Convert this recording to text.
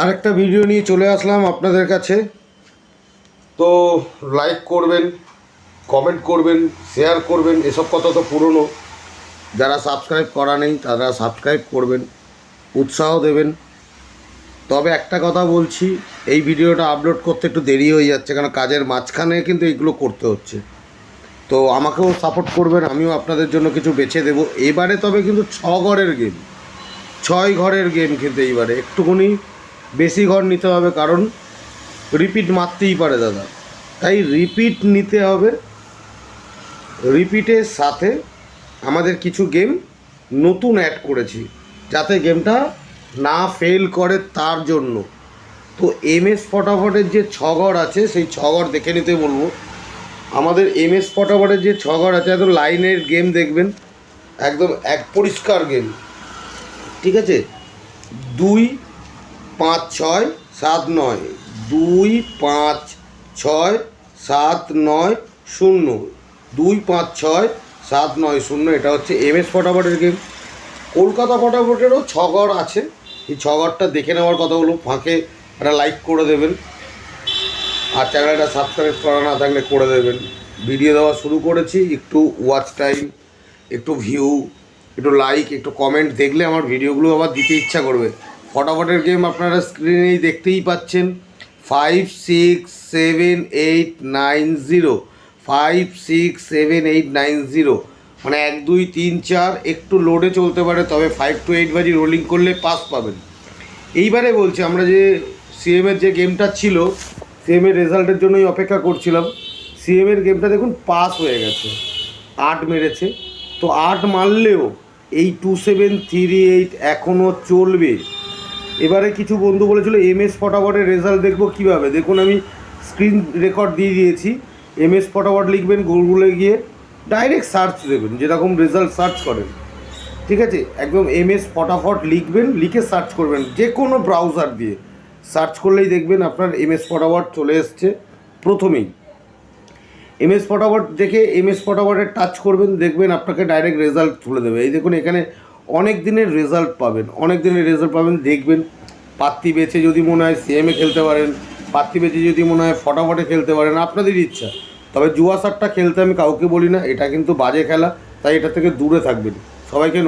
আর একটা ভিডিও নিয়ে চলে আসলাম আপনাদের কাছে। তো লাইক করবেন কমেন্ট করবেন শেয়ার করবেন, এসব কথা তো পুরনো। যারা সাবস্ক্রাইব করা নেই, তারা সাবস্ক্রাইব করবেন, উৎসাহ দেবেন। তবে একটা কথা বলছি, এই ভিডিওটা আপলোড করতে একটু দেরি হয়ে যাচ্ছে কারণ কাজের মাঝখানে কিন্তু এইগুলো করতে হচ্ছে। তো আমাকেও সাপোর্ট করবেন, আমিও আপনাদের জন্য কিছু বেছে দেবো। এবারে তবে কিন্তু ছ ঘরের গেম ছয় ঘরের গেম কিন্তু এইবারে। একটুখানি বেশি ঘর নিতে হবে, কারণ রিপিট মারতেই পারে দাদা। তাই রিপিট নিতে হবে। রিপিটের সাথে আমাদের কিছু গেম নতুন অ্যাড করেছি, যাতে গেমটা না ফেল করে তার জন্য। তো এম এস ফটাফটের যে ছঘর আছে, সেই ছঘর দেখে নিতে বলব। আমাদের এম এস ফটাফটের যে ছঘর আছে, একদম লাইনের গেম দেখবেন। একদম এক পরিষ্কার গেম ঠিক আছে? দুই পাঁচ ছয় সাত নয়, দুই পাঁচ ছয় সাত নয় শূন্য। দুই পাঁচ ছয় সাত নয় শূন্য, এটা হচ্ছে এম এস ফটাফটের গেম কলকাতা ফটাফটেরও ছগড় আছে। এই ছগড়টা দেখে নেওয়ার কথা হলো, ফাঁকে একটা লাইক করে দেবেন। আর চ্যানেলটা সাবস্ক্রাইব করা না থাকলে করে দেবেন। ভিডিও দেওয়া শুরু করেছি, একটু ওয়াচ টাইম একটু ভিউ একটু লাইক একটু কমেন্ট দেখলে আমার ভিডিওগুলো আবার দিতে ইচ্ছা করবে। ফটাফটের গেম আপনারা স্ক্রিনেই দেখতেই পাচ্ছেন। Five, six, seven, eight, nine, zero. Five, six, seven, eight, nine, zero. মানে এক, দুই, তিন, চার, একটু লোডে চলতে পারে, তবে ফাইভ টু এইট বাজি রোলিং করলে পাস পাবেন। এইবারে বলছি, আমরা যে সিএমের যে গেমটা ছিল সিএমের রেজাল্টের জন্যই অপেক্ষা করছিলাম। সিএমের গেমটা দেখুন পাস হয়ে গেছে। আট মেরেছে। তো আট মারলেও এই টু সেভেন থ্রি এইট এখনও চলবে। এবারে কিছু বন্ধু বলেছিল, এম এস ফটাফটের রেজাল্ট দেখব কীভাবে? দেখুন, আমি স্ক্রিন রেকর্ড দিয়ে দিয়েছি। এম এস ফটাফট লিখবেন, গুগলে গিয়ে ডাইরেক্ট সার্চ দেবেন, যেরকম রেজাল্ট সার্চ করেন। ঠিক আছে? একদম এম এস ফটাফট লিখবেন, লিখে সার্চ করবেন যে কোনো ব্রাউজার দিয়ে। সার্চ করলেই দেখবেন আপনার এম এস ফটাফট চলে এসছে প্রথমেই। এম এস ফটাফট দেখে এম এস ফটাফটে টাচ করবেন, দেখবেন আপনাকে ডাইরেক্ট রেজাল্ট তুলে দেবে। এই দেখুন, এখানে অনেক দিনের রেজাল্ট পাবেন, অনেক দিনের রেজাল্ট পাবেন, দেখবেন পাত্তি বেছে যদি মনে হয় সিএমে খেলতে পারেন, পাত্তি বেছে যদি মনে হয় ফটাফটে খেলতে পারেন, আপনাদের ইচ্ছা। তবে জুয়া সারটা খেলতে আমি কাউকে বলি না, এটা কিন্তু বাজে খেলা, তাই এটা থেকে দূরে থাকবেন। সবাইকে